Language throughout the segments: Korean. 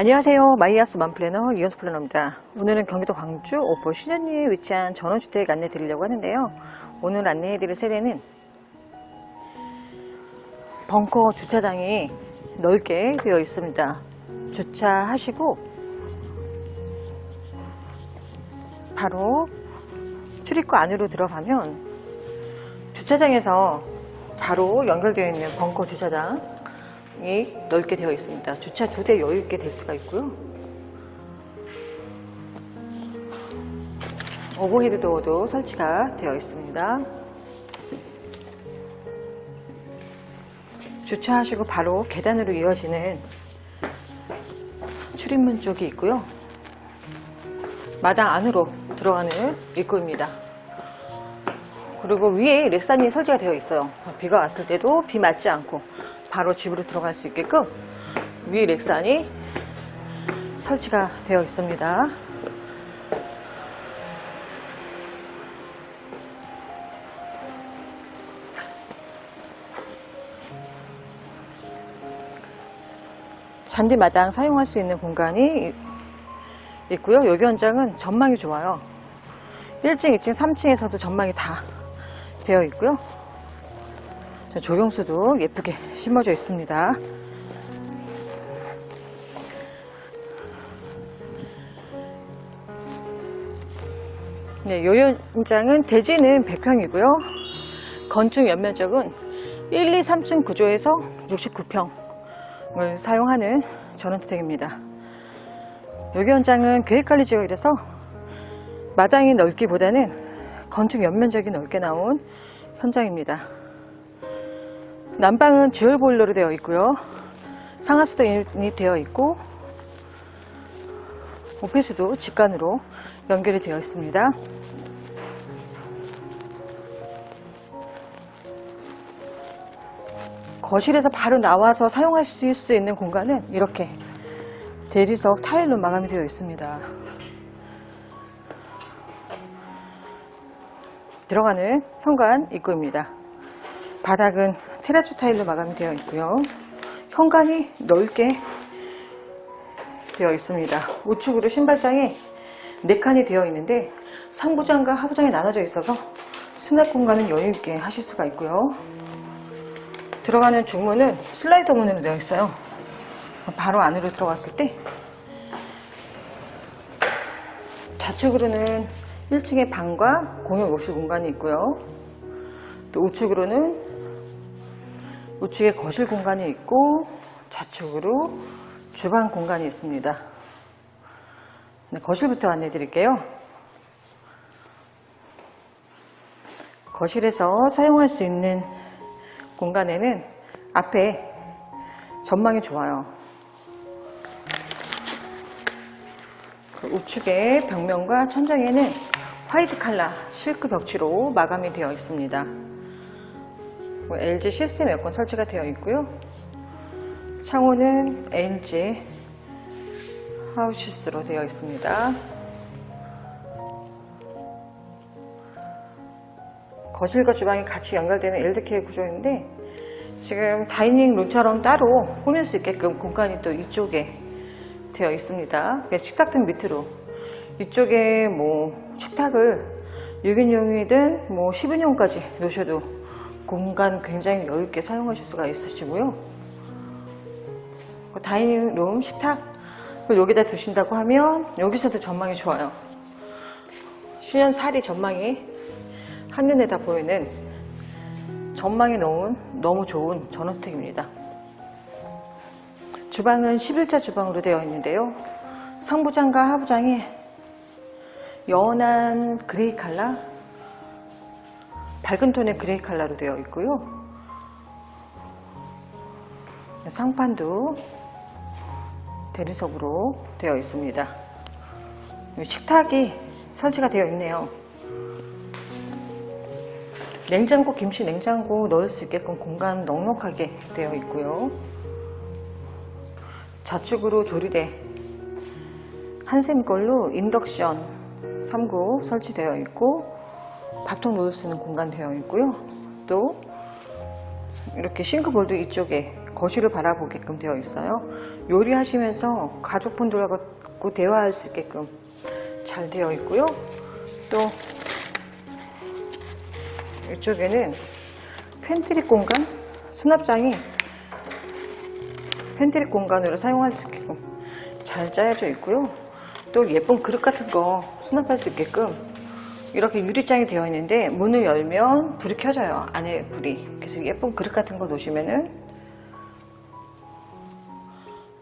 안녕하세요. 마이아스 맘플래너 이현수 플래너입니다. 오늘은 경기도 광주 오포 신현리에 위치한 전원주택 안내 드리려고 하는데요. 오늘 안내해 드릴 세대는 벙커 주차장이 넓게 되어 있습니다. 주차하시고 바로 출입구 안으로 들어가면 주차장에서 바로 연결되어 있는 벙커 주차장 이 넓게 되어 있습니다. 주차 두 대 여유 있게 될 수가 있고요. 오버헤드 도어도 설치가 되어 있습니다. 주차하시고 바로 계단으로 이어지는 출입문 쪽이 있고요. 마당 안으로 들어가는 입구입니다. 그리고 위에 렉산이 설치가 되어 있어요. 비가 왔을 때도 비 맞지 않고 바로 집으로 들어갈 수 있게끔 위에 렉산이 설치가 되어 있습니다. 잔디마당 사용할 수 있는 공간이 있고요. 여기 현장은 전망이 좋아요. 1층, 2층, 3층에서도 전망이 다 되어 있고요. 조경수도 예쁘게 심어져 있습니다. 네, 요 현장은 대지는 100평이고요. 건축 연면적은 1, 2, 3층 구조에서 69평을 사용하는 전원주택입니다. 여기 현장은 계획관리 지역이라서 마당이 넓기보다는 건축 연면적이 넓게 나온 현장입니다. 난방은 듀얼 보일러로 되어 있고요. 상하수도 인입되어 있고 오페수도 직관으로 연결이 되어 있습니다. 거실에서 바로 나와서 사용하실 수 있는 공간은 이렇게 대리석 타일로 마감이 되어 있습니다. 들어가는 현관 입구입니다. 바닥은 테라조 타일로 마감이 되어 있고요. 현관이 넓게 되어 있습니다. 우측으로 신발장이 4칸이 되어 있는데 상부장과 하부장이 나눠져 있어서 수납 공간은 여유 있게 하실 수가 있고요. 들어가는 중문은 슬라이더 문으로 되어 있어요. 바로 안으로 들어갔을 때 좌측으로는 1층에 방과 공용 욕실 공간이 있고요. 또 우측으로는 우측에 거실 공간이 있고 좌측으로 주방 공간이 있습니다. 네, 거실부터 안내 드릴게요. 거실에서 사용할 수 있는 공간에는 앞에 전망이 좋아요. 그 우측의 벽면과 천장에는 화이트 칼라 실크 벽지로 마감이 되어 있습니다. 뭐 LG 시스템 에어컨 설치가 되어 있고요. 창호는 LG 하우시스로 되어 있습니다. 거실과 주방이 같이 연결되는 LDK 구조인데 지금 다이닝 룸처럼 따로 꾸밀 수 있게끔 공간이 또 이쪽에 되어 있습니다. 식탁등 밑으로 이쪽에 뭐 식탁을 6인용이든 뭐 10인용까지 놓으셔도 공간 굉장히 여유있게 사용하실 수가 있으시고요. 그 다이닝룸 식탁 여기다 두신다고 하면 여기서도 전망이 좋아요. 시연살이 전망이 한눈에 다 보이는 전망이 너무, 너무 좋은 전원주택입니다. 주방은 11자 주방으로 되어 있는데요. 상부장과 하부장이 연한 그레이 칼라, 밝은 톤의 그레이 칼라로 되어 있고요. 상판도 대리석으로 되어 있습니다. 식탁이 설치가 되어 있네요. 냉장고, 김치 냉장고 넣을 수 있게끔 공간 넉넉하게 되어 있고요. 좌측으로 조리대 한샘 걸로 인덕션 3구 설치되어 있고 밥통 놓을 수 있는 공간 되어 있고요. 또 이렇게 싱크볼도 이쪽에 거실을 바라보게끔 되어 있어요. 요리하시면서 가족분들하고 대화할 수 있게끔 잘 되어 있고요. 또 이쪽에는 팬트리 공간, 수납장이 팬트리 공간으로 사용할 수 있게끔 잘 짜여져 있고요. 또 예쁜 그릇 같은 거 수납할 수 있게끔 이렇게 유리장이 되어 있는데 문을 열면 불이 켜져요. 안에 불이. 그래서 예쁜 그릇 같은 거 놓으시면은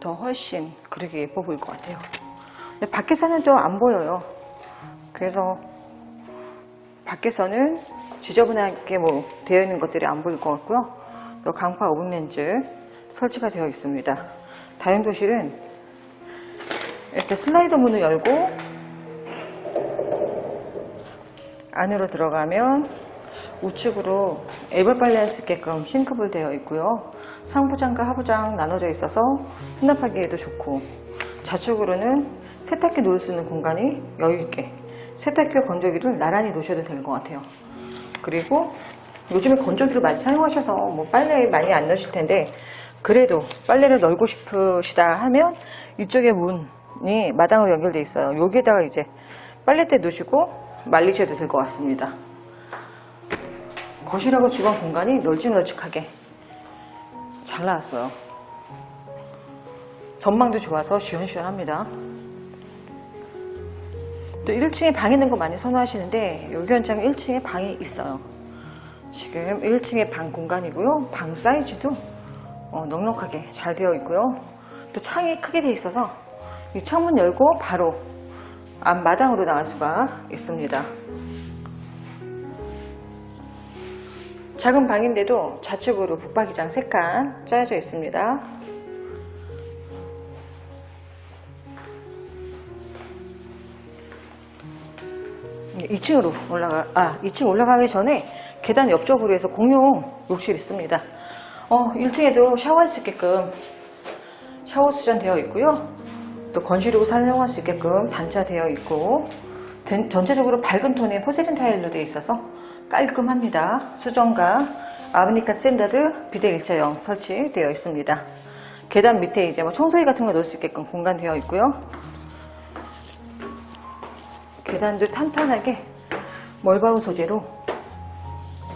더 훨씬 그릇이 예뻐 보일 것 같아요. 밖에서는 좀 안 보여요. 그래서 밖에서는 지저분하게 뭐 되어 있는 것들이 안 보일 것 같고요. 또 강파 오븐 렌즈 설치가 되어 있습니다. 다용도실은 이렇게 슬라이더 문을 열고 안으로 들어가면 우측으로 앱을 빨래할 수 있게끔 싱크볼 되어 있고요. 상부장과 하부장 나눠져 있어서 수납하기에도 좋고 좌측으로는 세탁기 놓을 수 있는 공간이 여유있게 세탁기와 건조기를 나란히 놓으셔도 될것 같아요. 그리고 요즘에 건조기를 많이 사용하셔서 뭐 빨래 많이 안 넣으실 텐데 그래도 빨래를 널고 싶으시다 하면 이쪽에 문이 마당으로 연결돼 있어요. 여기에다가 이제 빨래대 놓으시고 말리셔도 될 것 같습니다. 거실하고 주방 공간이 널찍널찍하게 잘 나왔어요. 전망도 좋아서 시원시원합니다. 또 1층에 방 있는 거 많이 선호하시는데 여기 현장에 1층에 방이 있어요. 지금 1층에 방 공간이고요. 방 사이즈도 어, 넉넉하게 잘 되어 있고요. 또 창이 크게 되어 있어서 이 창문 열고 바로 앞마당으로 나갈 수가 있습니다. 작은 방인데도 좌측으로 북박이장 3칸 짜여져 있습니다. 2층으로 올라가, 아, 2층 올라가기 전에 계단 옆쪽으로 해서 공용 욕실 있습니다. 어, 1층에도 샤워할 수 있게끔 샤워 수전 되어 있고요. 또 건실하고 사용할 수 있게끔 단차되어 있고 된- 전체적으로 밝은 톤의 포세린 타일로 되어 있어서 깔끔합니다. 수전과 아브니카 스탠다드 비대 일체형 설치되어 있습니다. 계단 밑에 이제 뭐 청소기 같은 거 놓을 수 있게끔 공간 되어 있고요. 계단도 탄탄하게 멀바우 소재로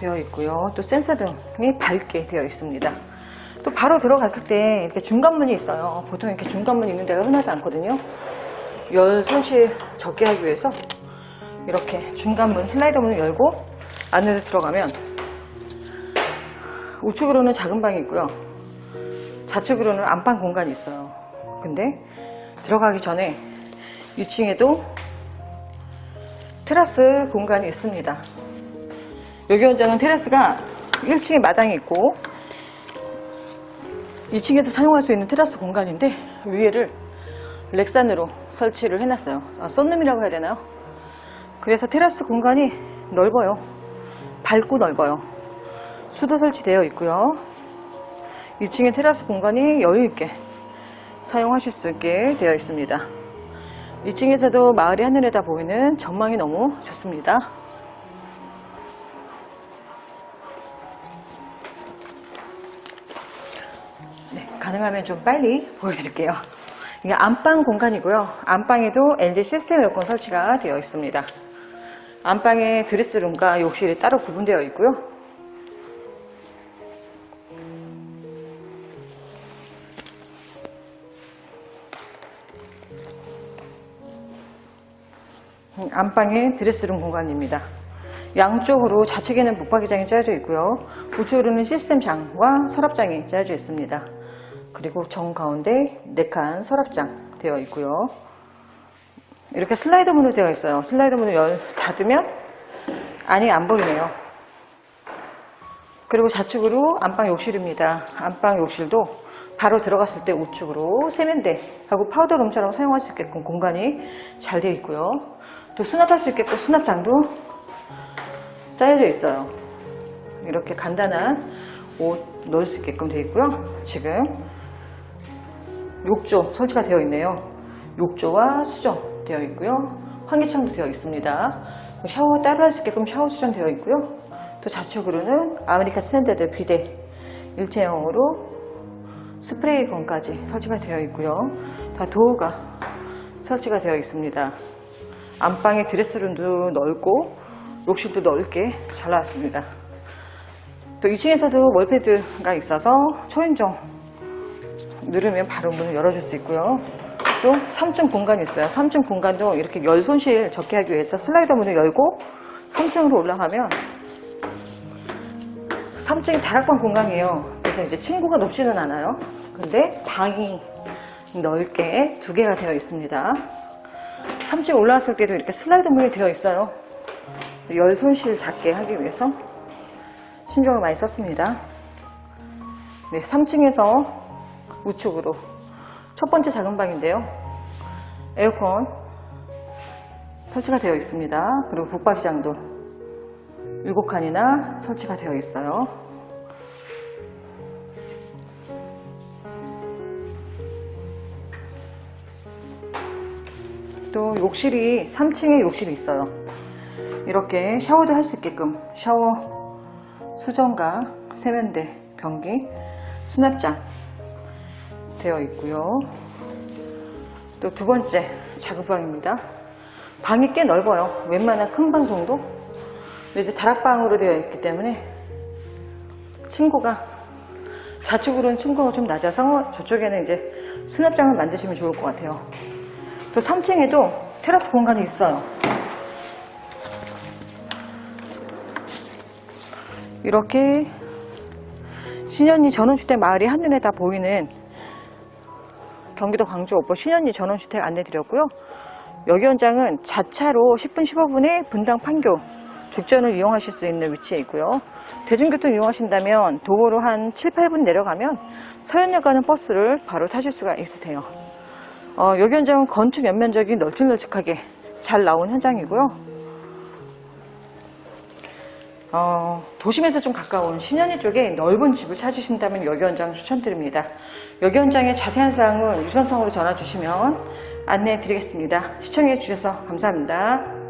되어 있고요. 또 센서 등이 밝게 되어 있습니다. 또 바로 들어갔을 때 이렇게 중간문이 있어요. 보통 이렇게 중간문이 있는 데가 흔하지 않거든요. 열 손실 적게 하기 위해서 이렇게 중간문 슬라이더 문을 열고 안으로 들어가면 우측으로는 작은 방이 있고요. 좌측으로는 안방 공간이 있어요. 근데 들어가기 전에 2층에도 테라스 공간이 있습니다. 여기 현장은 테라스가 1층에 마당이 있고 2층에서 사용할 수 있는 테라스 공간인데 위에를 렉산으로 설치를 해놨어요. 아, 썬룸이라고 해야 되나요? 그래서 테라스 공간이 넓어요. 밝고 넓어요. 수도 설치되어 있고요. 2층의 테라스 공간이 여유있게 사용하실 수 있게 되어 있습니다. 2층에서도 마을이 하늘에다 보이는 전망이 너무 좋습니다. 가능하면 좀 빨리 보여드릴게요. 이게 안방 공간이고요. 안방에도 LG 시스템 에어컨 설치가 되어 있습니다. 안방에 드레스룸과 욕실이 따로 구분되어 있고요. 음, 안방의 드레스룸 공간입니다. 양쪽으로 좌측에는 북박이장이 짜여져 있고요. 우측으로는 시스템장과 서랍장이 짜여져 있습니다. 그리고 정 가운데 4칸 서랍장 되어 있고요. 이렇게 슬라이드 문으로 되어 있어요. 슬라이드 문을 열, 닫으면 안이 안 보이네요. 그리고 좌측으로 안방 욕실입니다. 안방 욕실도 바로 들어갔을 때 우측으로 세면대하고 파우더룸처럼 사용할 수 있게끔 공간이 잘 되어 있고요. 또 수납할 수 있게끔 수납장도 짜여져 있어요. 이렇게 간단한 옷 넣을 수 있게끔 되어 있고요. 지금 욕조 설치가 되어 있네요. 욕조와 수정 되어 있고요. 환기창도 되어 있습니다. 샤워 따로 할 수 있게끔 샤워 수전 되어 있고요. 또 좌측으로는 아메리카 스탠다드 비대 일체형으로 스프레이건까지 설치가 되어 있고요. 다 도어가 설치가 되어 있습니다. 안방에 드레스룸도 넓고 욕실도 넓게 잘 나왔습니다. 또 2층에서도 월패드가 있어서 초인종 누르면 바로 문을 열어줄 수 있고요. 또 3층 공간이 있어요. 3층 공간도 이렇게 열 손실 적게 하기 위해서 슬라이더 문을 열고 3층으로 올라가면 3층이 다락방 공간이에요. 그래서 이제 층고가 높지는 않아요. 근데 방이 넓게 두 개가 되어 있습니다. 3층 올라왔을 때도 이렇게 슬라이더 문이 되어 있어요. 열 손실 작게 하기 위해서 신경을 많이 썼습니다. 네, 3층에서 우측으로 첫 번째 작은 방인데요. 에어컨 설치가 되어 있습니다. 그리고 북박이장도 7칸이나 설치가 되어 있어요. 또 욕실이 3층에 욕실이 있어요. 이렇게 샤워도 할 수 있게끔 샤워 수전과 세면대, 변기, 수납장 되어 있고요. 또 두 번째 작은 방입니다. 방이 꽤 넓어요. 웬만한 큰 방 정도? 근데 이제 다락방으로 되어 있기 때문에 층고가 좌측으로는 층고가 좀 낮아서 저쪽에는 이제 수납장을 만드시면 좋을 것 같아요. 또 3층에도 테라스 공간이 있어요. 이렇게 신현리 전원주택 마을이 한눈에 다 보이는 경기도 광주 오보 신현리 전원주택 안내드렸고요. 여기 현장은 자차로 10분 15분에 분당 판교 죽전을 이용하실 수 있는 위치에 있고요. 대중교통 이용하신다면 도보로 한 7, 8분 내려가면 서현역 가는 버스를 바로 타실 수가 있으세요. 어, 여기 현장은 건축 연면적이 널찍널찍하게 잘 나온 현장이고요. 어, 도심에서 좀 가까운 신현리 쪽에 넓은 집을 찾으신다면 여기 현장 추천드립니다. 여기 현장의 자세한 사항은 유선성으로 전화 주시면 안내해 드리겠습니다. 시청해 주셔서 감사합니다.